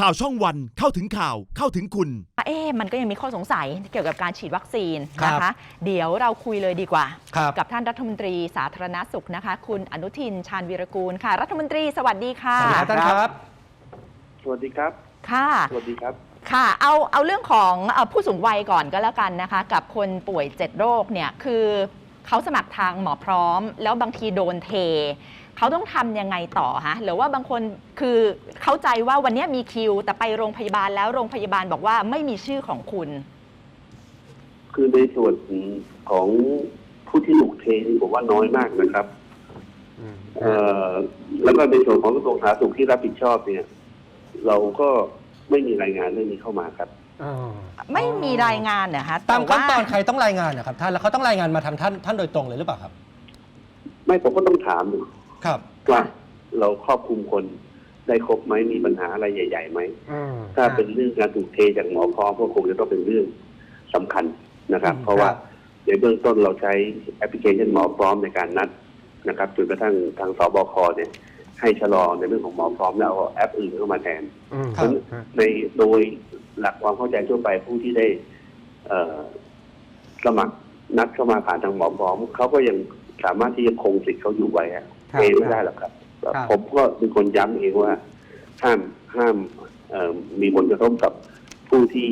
ข่าวช่องวันเข้าถึงข่าวเข้าถึงคุณ เอ๊ะมันก็ยังมีข้อสงสัยเกี่ยวกับการฉีดวัคซีนครับนะคะเดี๋ยวเราคุยเลยดีกว่า ครับ กับท่านรัฐมนตรีสาธารณสุขนะคะ คุณอนุทินชาญวีรกูลค่ะ รัฐมนตรีสวัสดีค่ะ สวัสดีครับท่านครับ สวัสดีครับ ค่ะ สวัสดีครับ ค่ะเอาเอาเรื่องของเอ่อผู้สูงวัยก่อนก็แล้วกันนะคะ กับคนป่วย 7 โรคเนี่ยคือ เขาสมัครทางหมอพร้อม แล้วบางทีโดนเท เขาต้องทำยังไงต่อฮะหรือว่าบางคนคือเข้าใจว่าวันนี้มีคิว แต่ไปโรงพยาบาลแล้วโรงพยาบาลบอกว่าไม่มีชื่อของคุณ คือในส่วนของผู้ที่ถูกเทนี่ผมว่าน้อยมากนะครับเอ่อแล้วก็ในส่วนของกระทรวงสาธารณสุขที่รับผิดชอบเนี่ย เราก็ไม่มีรายงานเรื่องนี้เข้ามาครับ อ๋อไม่มีรายงานเหรอคะตามขั้นตอนแว่าใครต้องรายงานนะครับท่านแล้วเขาต้องรายงานมาทางท่านท่านโดยตรงเลยหรือเปล่าครับ ไม่ผมก็ต้องถาม ครับ ว่าเราครอบคลุมคนได้ครบไหมมีปัญหาอะไรใหญ่ๆไหมถ้าเป็นเรื่องการถูกเทจากหมอพร้อมก็คงจะต้องเป็นเรื่องสำคัญนะครับ อืม เพราะว่าครับ ในเบื้องต้นเราใช้แอปพลิเคชันหมอพร้อมในการนัดนะครับจนกระทั่งทางสบคเนี่ย ให้ชะลอในเรื่องของหมอพร้อมแล้วเอาแอปอื่นเข้ามาแทนครับ ในโดย หลักความเข้าใจทั่วไปผู้ที่ได้เอ่อสมัครนัดเข้ามาผ่านทางหมอพร้อมเขาก็ยังสามารถที่จะคงสิทธิ์เขาอยู่ไว้อะครับเองไม่ได้หรอกครับครับผมก็เป็นคนย้ำเองว่าห้ามห้ามเอ่อมีผลกระทบกับผู้ที่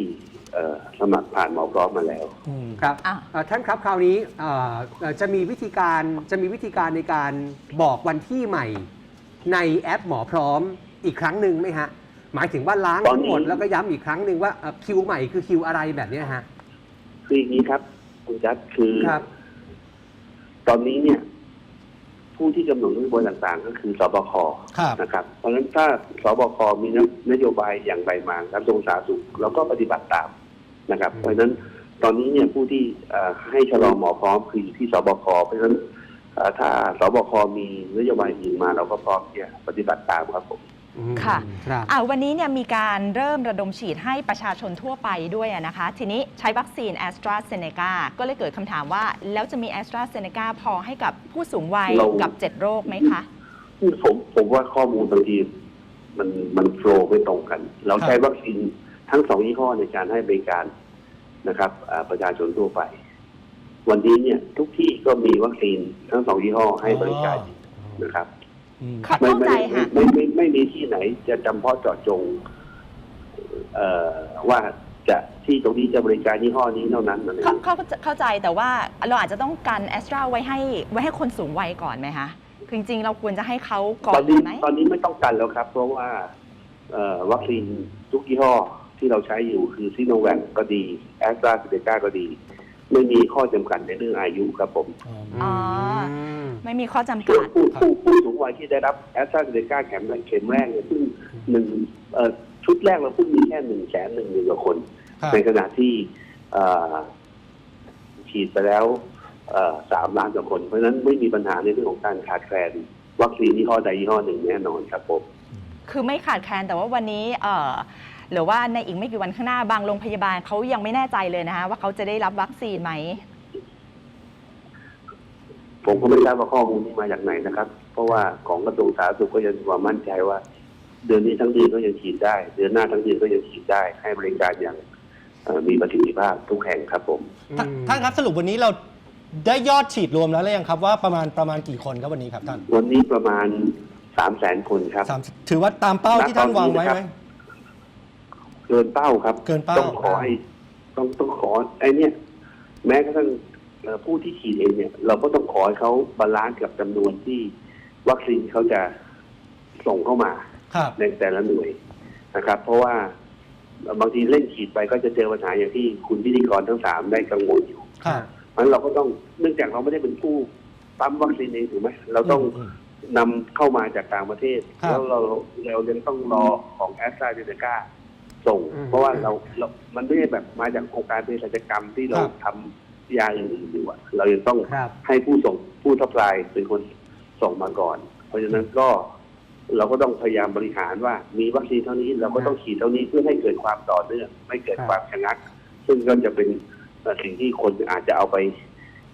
เอ่อสมัครผ่านหมอพร้อมมาแล้วอืมครับอะเอ่อท่านครับคราวนี้เอ่อเอ่อจะมีวิธีการจะมีวิธีการในการบอกวันที่ใหม่ ในแอปหมอพร้อมอีกครั้งหนึ่งไหมฮะ หมายถึงว่าล้างตอนทั้งหมดนี้แล้วก็ย้ำอีกครั้งหนึ่งว่าเอ่อคิวใหม่คือคิวอะไรแบบเนี้ยฮะ คืออย่างนี้ครับคุณจัดคือครับ ตอนนี้เนี่ย ผู้ที่กำหนดนโยบายต่างๆ ก็คือสบคครับ นะครับ เพราะฉะนั้นถ้าสบคมีนโยบายอย่างไรมากระทรวงสาธารณสุขเราก็ปฏิบัติตามนะครับอืมเพราะฉะนั้นตอนนี้เนี่ยผู้ที่เอ่อให้ชะลอหมอพร้อมคืออยู่ที่สบคเพราะฉะนั้นเอ่อถ้าสบคมีนโยบายอื่นมาเราก็พร้อมที่จะปฏิบัติตามครับผม อืมค่ะครับ อ่าวันนี้เนี่ยมีการเริ่มระดมฉีดให้ประชาชนทั่วไปด้วยอะนะคะ ทีนี้ใช้วัคซีนแอสตราเซเนกาก็เลยเกิดคำถามว่า แล้วจะมีแอสตราเซเนกาพอให้กับผู้สูงวัยเรากับ 7 โรคไหมคะ ผมผมว่าข้อมูลบางทีมันมันโฟล์ไม่ตรงกัน เราใช้วัคซีนทั้งสองยี่ห้อในการให้บริการนะครับอ่าประชาชนทั่วไป วันนี้เนี่ย ทุกที่ก็มีวัคซีนทั้งสองยี่ห้อให้บริการอยู่นะครับอืม เข้าไม่เข้าใจไม่ค่ะไม่ไม่ไม่ไม่มีที่ไหนจะจำเพาะเจาะจง เอ่อว่าจะที่ตรงนี้จะบริการยี่ห้อนี้เท่านั้นอะไรอย่างเข้าเงี้ย เข้าเข้าใจแต่ว่าเราอาจจะต้องการแอสตราไว้ให้ไว้ให้คนสูงวัยก่อนไหมคะคือจริงๆ เราควรจะให้เขาก่อตอนนนี้ไหม ตอนนี้ไม่ต้องกันแล้วครับ เพราะว่าเอ่อวัคซีนทุกยี่ห้อที่เราใช้อยู่คือซิโนแวคก็ดีแอสตราเซเนกาก็ดี ไม่มีข้อจำกัดในเรื่องอายุครับผม อ๋อ ม ไม่มีข้อจำส่กัวนดผู้ผู้ผู้สูงวัยที่ได้รับแอสตราเซเนกาเข็มแรกเข็มแรกเนี่ยเพิ่งหนึ่งเอ่อชุดแรกเราเพิ่งมีแค่หนึ่งแสนหนึ่งหมื่นกว่าคน ครับในขณะที่เอ่อฉีดไปแล้วเอ่อสามล้านกว่าคน เพราะฉะนั้นไม่มีปัญหาในเรื่องของการขาดแคลนวัคซีนยี่ห้อใดยี่ห้อหนึ่งแน่นอนครับผมคือไม่ขาดแคลนแต่ว่าวันนี้เอ่อหรือว่าในอีกไม่กี่วันข้างหน้าบางโรงพยาบาลเขายังไม่แน่ใจเลยนะคะว่าเขาจะได้รับวัคซีนไหม ผมก็ไม่ทราบว่าข้อมูลนี้มาจากไหนนะครับ เพราะว่าของกระทรวงสาธารณสุขก็ยังมีความมั่นใจว่า เดือนนี้ทั้งเดือนก็ยังฉีดได้ เดือนหน้าทั้งเดือนก็ยังฉีดได้ ให้บริการอย่างเอ่อมีประสิทธิภาพทุกแห่งครับผมท่านท่านครับสรุปวันนี้เราได้ยอดฉีดรวมแล้วหรือยังครับว่าประมาณประมาณกี่คนครับวันนี้ครับท่านวันนี้ประมาณสามแสนคนครับ สามถือว่าตามเป้าที่ท่านวางไว้ไหม เกินเป้าครับเกินเป้า ต้องขอให้ต้องต้องขอไอ้เนี่ย แม้กระทั่งเอ่อ ผู้ที่ฉีดเองเนี่ย เราก็ต้องขอให้เขาบาลานซ์กับจำนวนที่วัคซีนเขาจะส่งเข้ามาครับในแต่ละหน่วยนะครับ เพราะว่าบางทีเล่นฉีดไปก็จะเจอปัญหาอย่างที่คุณพิธีกรทั้งสามได้กังวลอยู่ครับเพราะฉะนั้นเราก็ต้องเนื่องจากเราไม่ได้เป็นผู้ปั๊มวัคซีนเองถูกไหมเราต้องมนำเข้ามาจากต่างประเทศครับแล้วเราเรายังต้องรอของแอสตราเซเนกาส่งอืมเพราะว่าเราเรา มันไม่ได้แบบมาจากโครงการเภสัชกรรมที่เราครั บทำยาอื่นๆอยู่อะเรายังต้องครับ ให้ผู้ส่งผู้ทัพลายเป็นคนส่งมาก่อน เพราะฉะนั้นก็เราก็ต้องพยายามบริหารว่า มีวัคซีนเท่านี้เราก็ต้องฉีดเท่านี้เพื่อให้เกิดความต่อเนื่องไม่เกิดครับ ความชะงัก ซึ่งก็จะเป็นเอ่อสิ่งที่คนอาจจะเอาไป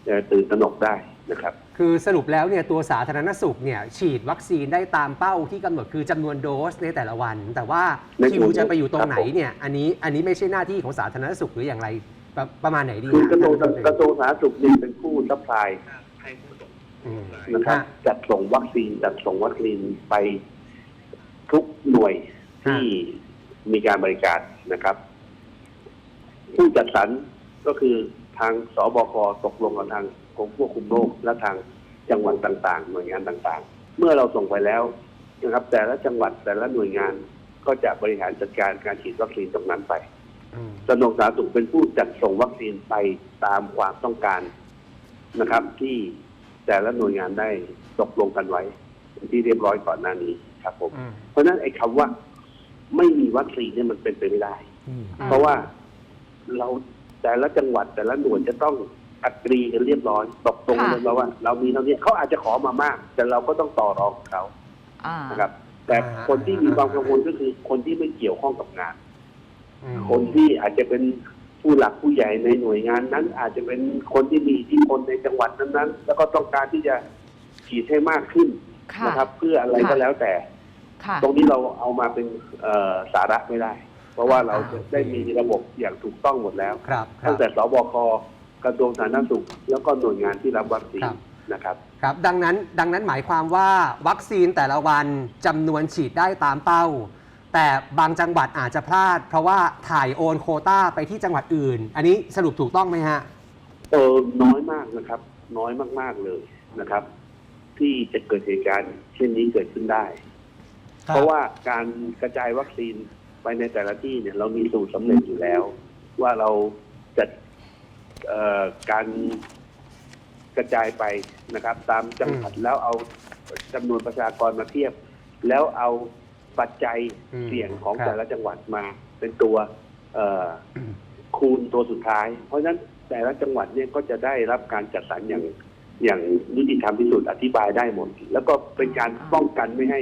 เอ่อตื่นตระหนกได้นะครับ คือสรุปแล้วเนี่ยตัวสาธารณสุขเนี่ยฉีดวัคซีนได้ตามเป้าที่กำหนดคือจำนวนโดสในแต่ละวัน แต่ว่าในคิวจะไปอยู่ตรงไหนครับผม เนี่ยอันนี้อันนี้ไม่ใช่หน้าที่ของสาธารณสุขหรืออย่างไร ประประมาณไหนดีคือฮะกระทรวงท่านรัฐมนตกระทรวงสาธารณสุขเนี่ยเป็นผู้ซัพพลายให้ผู้ส่งอืมนะครับฮะจัดส่งวัคซีนจัดส่งวัคซีนไปทุกหน่วยที่มีการบริการนะครับ ผู้จัดสรรก็คือทางสบคตกลงกับทางกรมควบคุมโรคและทางจังหวัดต่างๆ หน่วยงานต่างๆ เมื่อเราส่งไปแล้วนะครับ แต่ละจังหวัดแต่ละหน่วยงานก็จะบริหารจัดการการฉีดวัคซีนตรงนั้นไปอืม กระทรวงสาธารณสุขเป็นผู้จัดส่งวัคซีนไปตามความต้องการนะครับ ที่แต่ละหน่วยงานได้ตกลงกันไว้เป็นที่เรียบร้อยก่อนหน้านี้ครับผมอืมเพราะฉะนั้นไอ้คำว่า ไม่มีวัคซีนเนี่ยมันเป็นไปไม่ได้อืมอืมเพราะว่าเราแต่ละจังหวัดแต่ละหน่วยจะต้องอักรีกันเรียบร้อยตกลงกันเรียบร้อยว่า เรามีเท่านี้เขาอาจจะขอมามาก แต่เราก็ต้องต่อรองกับเขาอ่านะครับ แต่คนที่มีความกังวลก็คือคนที่ไม่เกี่ยวข้องกับงานอืม คนที่อาจจะเป็นผู้หลักผู้ใหญ่ในหน่วยงานนั้น อาจจะเป็นคนที่มีอิทธิพลในจังหวัดนั้นๆ แล้วก็ต้องการที่จะฉีดให้มากขึ้นค่ะนะครับ เพื่ออะไรก็ค่ะแล้วแต่ค่ะตรงนี้เราเอามาเป็นเอ่อสาระไม่ได้ เพราะว่าเราจะได้มีระบบอย่างถูกต้องหมดแล้วครับครัตั้บงแต่สบคกระทรวงสาธารณสุข แล้วก็หน่วยงานที่รับวัคซีนครับนะครับครับ ดังนั้นดังนั้นหมายความว่าวัคซีนแต่ละวันจำนวนฉีดได้ตามเป้า แต่บางจังหวัดอาจจะพลาด เพราะว่าถ่ายโอนโควต้าไปที่จังหวัดอื่น อันนี้สรุปถูกต้องไหมฮะ เออน้อยมากนะครับ น้อยมาก ๆเลยนะครับ ที่จะเกิดเหตุการณ์เช่นนี้เกิดขึ้นได้ครับเพราะว่าการกระจายวัคซีนไปในแต่ละที่เนี่ย เรามีสูตรสำเร็จอยู่แล้ว ว่าเราจัดเอ่อการกระจายไปนะครับ ตามจังหวัดแล้วเอาจำนวนประชากรมาเทียบ แล้วเอา ปัจจัยอืมเสี่ยงของครับแต่ละจังหวัดมาเป็นตัวเอ่ออคูณตัวสุดท้าย เพราะฉะนั้นแต่ละจังหวัดเนี่ยก็จะได้รับการจัดสรรอย่างอย่างยุติธรรมที่สุดอธิบายได้หมด แล้วก็เป็นการป้องกันไม่ให้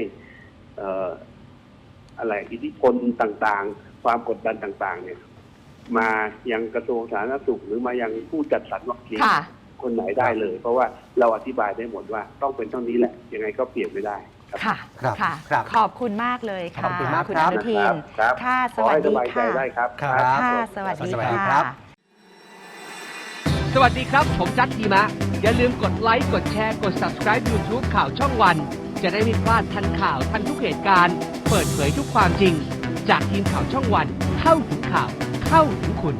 เอ่ออะไรอิทธิพลต่างๆ ความกดดันต่างๆ เนี่ย มายังกระทรวงสาธารณสุข หรือมายังผู้จัดสรรวัคซีนค่ะคนไหนได้เลย เพราะว่าเราอธิบายได้หมดว่าต้องเป็นเท่านี้แหละ ยังไงก็เปลี่ยนไม่ได้ ครับค่ะ ครับค่ะ ครับขอบคุณมากเลยค่ะขอบคุณมากคุณครัอบนุทิน ครับค่ะ สขอวัสให้สดีบายใจค่ะ ได้ครับ ครับ ค่ะ สวัสดีสวัสดีค่ะครับสวัสดีครับ ผมจัดทีมะ อย่าลืมกดไลค์ กดแชร์ กด subscribe YouTube ข่าวช่องวัน จะได้ไม่พลาดทันข่าวทันทุกเหตุการณ์ เปิดเผยทุกความจริง จากทีมข่าวช่องวัน เข้าถึงข่าว เข้าถึงคุณ